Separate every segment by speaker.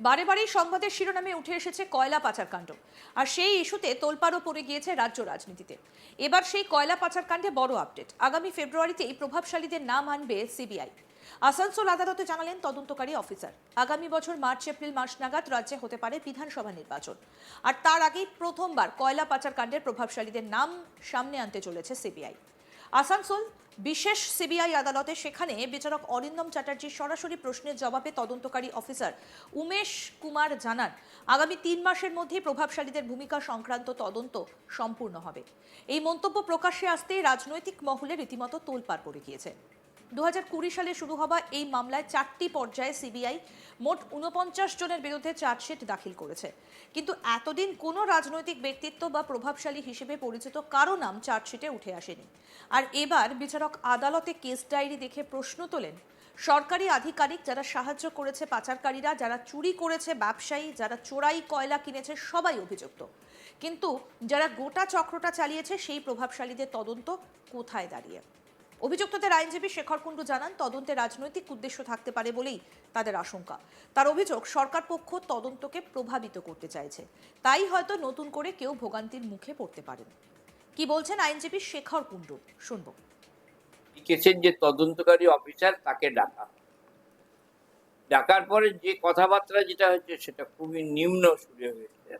Speaker 1: বারে বারেই সংবাদের শিরোনামে উঠে এসেছে কয়লা পাচার কাণ্ড। আর সেই ইস্যুতে তোলপাড়ও পড়ে গিয়েছে রাজ্য রাজনীতিতে। এবার সেই কয়লা পাচার কাণ্ডে বড় আপডেট। আগামী ফেব্রুয়ারিতেই প্রভাবশালীদের নাম আনবে সিবিআই। আসানসোল আদালতে জানালেন তদন্তকারী অফিসার। আগামী বছর মার্চ, এপ্রিল মাস নাগাদ রাজ্যে হতে পারে বিধানসভা নির্বাচন। আর তার আগেই প্রথমবার কয়লা পাচার কাণ্ডের প্রভাবশালীদের নাম সামনে আনতে চলেছে সিবিআই। আসানসোল বিশেষ সিবিআই আদালতে সেখানে বিচারক অরিন্দম চ্যাটার্জির সরাসরি প্রশ্নের জবাবে তদন্তকারী অফিসার উমেশ কুমার জানান, আগামী তিন মাসের মধ্যে প্রভাবশালীদের ভূমিকা সংক্রান্ত তদন্ত সম্পূর্ণ হবে। এই মন্তব্য প্রকাশ্যে আসতে রাজনৈতিক মহলে রীতিমতো তোলপাড় পড়ে গিয়েছে। দু সালে শুরু হওয়া এই মামলায় চারটি পর্যায়ে সিবিআই মোট উনপঞ্চাশ জনের বিরুদ্ধে চার্জশিট দাখিল করেছে। কিন্তু এতদিন কোনো রাজনৈতিক ব্যক্তিত্ব বা প্রভাবশালী হিসেবে পরিচিত কারও নাম চার্জশিটে উঠে আসেনি। আর এবার বিচারক আদালতে কেস ডায়েরি দেখে প্রশ্ন তোলেন। সরকারি আধিকারিক যারা সাহায্য করেছে পাচারকারীরা, যারা চুরি করেছে ব্যবসায়ী, যারা চোরাই কয়লা কিনেছে, সবাই অভিযুক্ত। কিন্তু যারা গোটা চক্রটা চালিয়েছে, সেই প্রভাবশালীদের তদন্ত কোথায় দাঁড়িয়ে? অভিযুক্তদের আইনজীবী শেখর কুণ্ডু জানান তদন্তে রাজনৈতিক উদ্দেশ্য থাকতে পারে বলেই তাদের আশঙ্কা। তার অভিযোগ, সরকার পক্ষ তদন্তকে প্রভাবিত করতে চাইছে। তাই হয়তো নতুন করে কেউ ভোগান্তির মুখে পড়তে পারেন। কি বলছেন আইনজীবী শেখর কুণ্ডু? শুনব।
Speaker 2: লিখেছেন যে তদন্তকারী অফিসার তাকে ডাকা। ডাকার পরে যে কথাবার্তা যেটা হচ্ছে সেটা খুবই নিম্ন সুরে হয়েছে।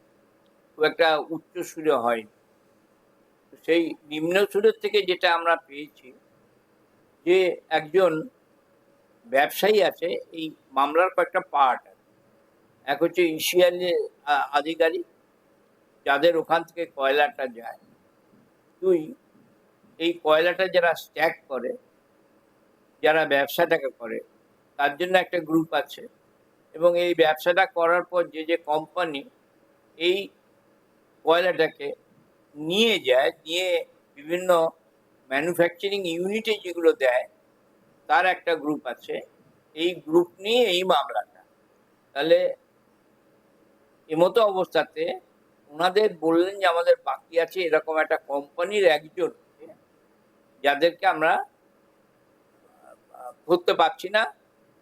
Speaker 2: খুব একটা উচ্চ সুরে হয়নি। সেই নিম্ন সুরের থেকে যেটা আমরা পেয়েছি যে একজন ব্যবসায়ী আছে, এই মামলার কয়েকটা পার্ট এক হচ্ছে ইসিয়ালি আধিকারিক, যাদের ওখান থেকে কয়লাটা যায়। দুই, এই কয়লাটা যারা স্ট্যাক করে, যারা ব্যবসাটাকে করে, তার জন্য একটা গ্রুপ আছে। এবং এই ব্যবসাটা করার পর যে যে কোম্পানি এই কয়লাটাকে নিয়ে যায়, নিয়ে বিভিন্ন ম্যানুফ্যাকচারিং ইউনিটে যেগুলো দেয়, তার একটা গ্রুপ আছে। এই গ্রুপ নিয়ে এই মামলাটা। তাহলে এমতো অবস্থাতে ওনাদের বললেন যে আমাদের বাকি আছে এরকম একটা কোম্পানির একজন, যাদেরকে আমরা ধরতে পারছি না।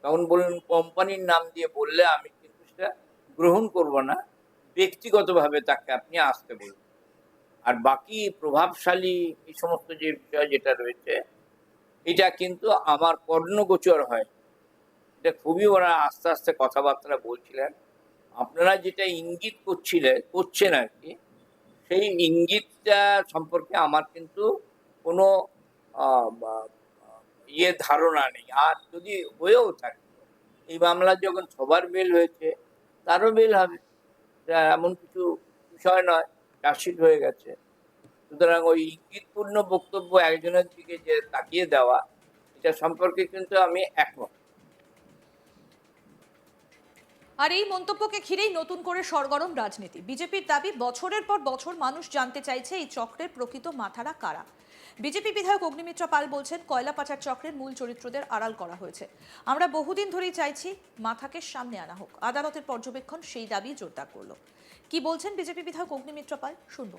Speaker 2: তখন বললেন কোম্পানির নাম দিয়ে বললে আমি কিন্তু সেটা গ্রহণ করব না। ব্যক্তিগতভাবে তাকে আপনি আসতে বলুন। আর বাকি প্রভাবশালী এই সমস্ত যে বিষয় যেটা রয়েছে, এটা কিন্তু আমার কর্ণগোচর হয়। এটা খুবই ওরা আস্তে আস্তে কথাবার্তা বলছিলেন। আপনারা যেটা ইঙ্গিত করছিলেন করছেন আর কি সেই ইঙ্গিতটা সম্পর্কে আমার কিন্তু কোনো ইয়ে ধারণা নেই। আর যদি হয়েও থাকে, এই মামলা যখন সবার বেল হয়েছে, তারও বেল হবে। এমন কিছু বিষয় নয়। চার্জশিট হয়ে গেছে। সুতরাং ওই ইঙ্গিতপূর্ণ বক্তব্য একজনের দিকে যে তাকিয়ে দেওয়া, এটা সম্পর্কে কিন্তু আমি একমত।
Speaker 1: আর এই মন্তব্যকে ঘিরেই নতুন করে সরগরম রাজনীতি। বিজেপির দাবি, বছরের পর বছর মানুষ জানতে চাইছে এই চক্রের প্রকৃত মাথারা কারা? বিজেপি বিধায়ক অগ্নিমিত্র পাল বলছেন, কয়লা পাচার চক্রের মূল চরিত্রদের আড়াল করা হয়েছে। আমরা বহুদিন ধরেই চাইছি মাথাকে সামনে আনা হোক। আদালতের পর্যবেক্ষণ সেই দাবি জোরদার করল। কি বলছেন বিজেপি বিধায়ক অগ্নিমিত্র পাল? শুনব।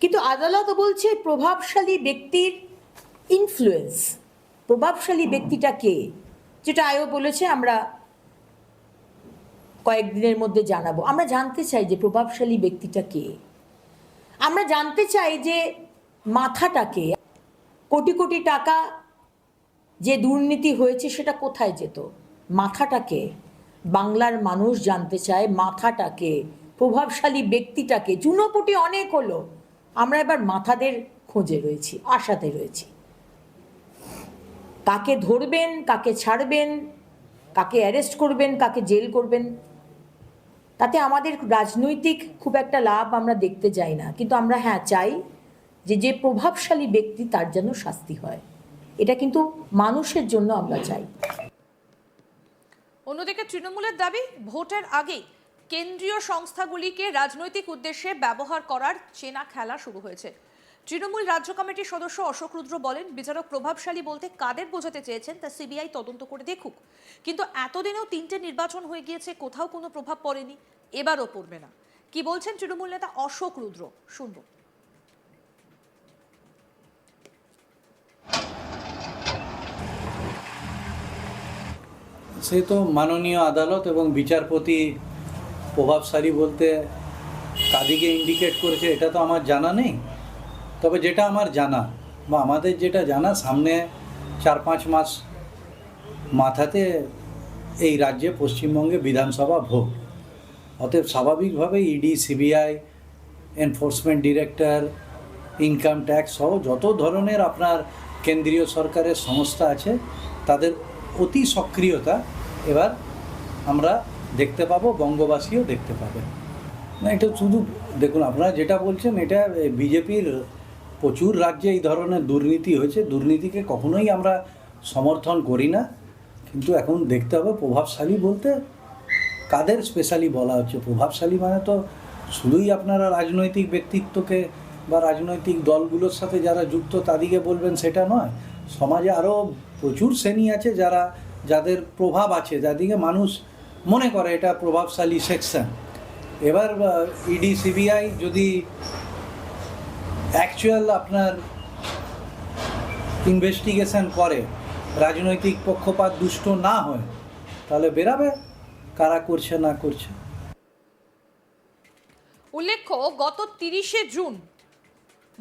Speaker 3: কিন্তু আদালত বলছে, প্রভাবশালী ব্যক্তির ইনফ্লুয়েন্স প্রভাবশালী ব্যক্তিটা কে? যেটা আয়ও বলেছে, আমরা কয়েকদিনের মধ্যে জানাব। আমরা জানতে চাই যে প্রভাবশালী ব্যক্তিটা কে? আমরা জানতে চাই যে মাথাটা কে কোটি কোটি টাকা যে দুর্নীতি হয়েছে সেটা কোথায় যেত? মাথাটাকে বাংলার মানুষ জানতে চায়, মাথাটাকে, প্রভাবশালী ব্যক্তিটাকে। চুনোপুটি অনেক হলো। আমরা এবার মাথাদের খোঁজে রয়েছি, আশাতে রয়েছি। কাকে ধরবেন, কাকে ছাড়বেন, কাকে অ্যারেস্ট করবেন, কাকে জেল করবেন, তাতে আমাদের রাজনৈতিক খুব একটা লাভ আমরা দেখতে যাই না। কিন্তু আমরা হ্যাঁ চাই যে যে প্রভাবশালী ব্যক্তি তার যেন শাস্তি হয়। এটা কিন্তু মানুষের জন্য আমরা চাই।
Speaker 1: অন্যদিকে তৃণমূলের দাবি, ভোটের আগেই কেন্দ্রীয় সংস্থাগুলিকে রাজনৈতিক উদ্দেশ্যে ব্যবহার করার চেনা খেলা শুরু হয়েছে। তৃণমূল রাজ্য কমিটির সদস্য অশোক রুদ্র বলেন, বিচারক প্রভাবশালী বলতে কাদের বোঝাতে চেয়েছেন তা সিবিআই তদন্ত করে দেখুক। কিন্তু এতদিনেও তিনটে নির্বাচন হয়ে গিয়েছে, কোথাও কোনো প্রভাব পড়েনি, এবারও পড়বে না। কি বলছেন তৃণমূল নেতা অশোক রুদ্র? শুনব।
Speaker 4: সে তো মাননীয় আদালত এবং বিচারপতি প্রভাবশালী বলতে কাদিকে ইন্ডিকেট করেছে, এটা তো আমার জানা নেই। তবে যেটা আমার জানা, বা আমাদের যেটা জানা, সামনে চার পাঁচ মাস মাথাতে এই রাজ্যে পশ্চিমবঙ্গে বিধানসভা ভোগ। অতএব স্বাভাবিকভাবে ED CBI enforcement director income tax সহ যত ধরনের আপনার কেন্দ্রীয় সরকারের সংস্থা আছে, তাদের অতি সক্রিয়তা এবার আমরা দেখতে পাবো, বঙ্গবাসীও দেখতে পাবে। না, এটা শুধু, দেখুন, আপনারা যেটা বলছেন, এটা বিজেপির প্রচুর রাজ্যে এই ধরনের দুর্নীতি হয়েছে। দুর্নীতিকে কখনোই আমরা সমর্থন করি না। কিন্তু এখন দেখতে হবে, প্রভাবশালী বলতে কাদের স্পেশালি বলা হচ্ছে? প্রভাবশালী মানে তো শুধুই আপনারা রাজনৈতিক ব্যক্তিত্বকে বা রাজনৈতিক দলগুলোর সাথে যারা যুক্ত, তাদেরকে বলবেন সেটা নয়। সমাজে আরও প্রচুর শ্রেণি আছে যারা যাদের প্রভাব আছে যাদেরকে মানুষ মনে করে, এটা প্রভাবশালী সেকশন। এবার ইডি সিবিআই যদি অ্যাকচুয়াল আপনার ইনভেস্টিগেশন করে, রাজনৈতিক পক্ষপাত দুষ্ট না হয়, তাহলে বেরাবে, কারা করছে না করছে।
Speaker 1: উল্লেখ্য, গত তিরিশে জুন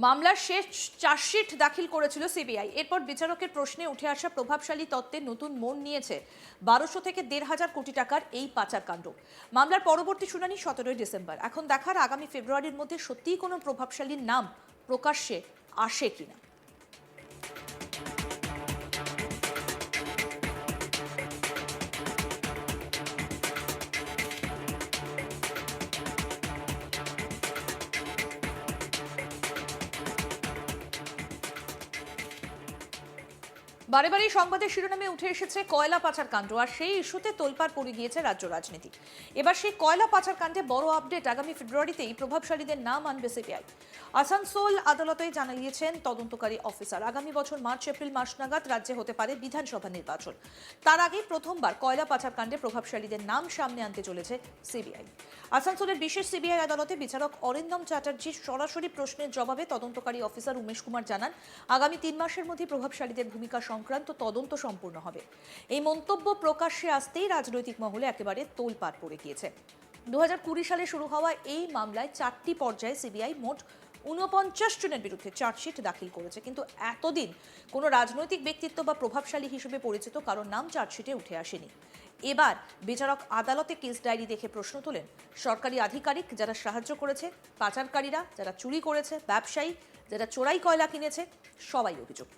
Speaker 1: মামলার শেষ চার্জশিট দাখিল করেছিল সিবিআই। এরপর বিচারকের প্রশ্নে উঠে আসা প্রভাবশালী তত্ত্বের নতুন মন নিয়েছে বারোশো থেকে দেড় হাজার কোটি টাকার এই পাচারকাণ্ড। মামলার পরবর্তী শুনানি সতেরোই ডিসেম্বর। এখন দেখার আগামী ফেব্রুয়ারির মধ্যে সত্যিই কোনো প্রভাবশালীর নাম প্রকাশ্যে আসে কিনা। বারে বারে সংবাদের শিরোনামে উঠে এসেছে কয়লা পাচার কাণ্ড, আর সেই ইস্যুতে তোলপাড় পড়ে গিয়েছে রাজ্য রাজনীতি। এবার সেই কয়লা পাচার কাণ্ডে বড় আপডেট আগামী ফেব্রুয়ারিতেই প্রভাবশালীদের নাম আনবে সিবিআই। আসানসোল আদালতে জানিয়েছেন তদন্তকারী অফিসার, আগামী বছর মার্চ, এপ্রিল মাস নাগাদ রাজ্যে হতে পারে বিধানসভা নির্বাচন। তার আগে প্রথমবার কয়লা পাচার কাণ্ডে প্রভাবশালীদের নাম সামনে আনতে চলেছে সিবিআই। আসানসোলের বিশেষ সিবিআই আদালতে বিচারক অরিন্দম চ্যাটার্জির সরাসরি প্রশ্নের জবাবে তদন্তকারী অফিসার উমেশ কুমার জানান, আগামী তিন মাসের মধ্যে প্রভাবশালীদের ভূমিকা সংক্রান্ত তদন্ত সম্পূর্ণ হবে। এই মন্তব্য প্রকাশ্যে আসতেই রাজনৈতিক মহলে একেবারে তোলপাড় পড়ে গিয়েছে। দু সালে শুরু হওয়া এই মামলায় চারটি পর্যায়ে সিবিআই মোট উনপঞ্চাশ জনের বিরুদ্ধে চার্জশিট দাখিল করেছে। কিন্তু এতদিন কোনো রাজনৈতিক ব্যক্তিত্ব বা প্রভাবশালী হিসেবে পরিচিত কারোর নাম চার্জশিটে উঠে আসেনি। এবার বিচারক আদালতে কেস ডায়েরি দেখে প্রশ্ন তোলেন, সরকারি আধিকারিক যারা সাহায্য করেছে, পাচারকারীরা যারা চুরি করেছে, ব্যবসায়ী যারা চোরাই কয়লা কিনেছে, সবাই অভিযুক্ত।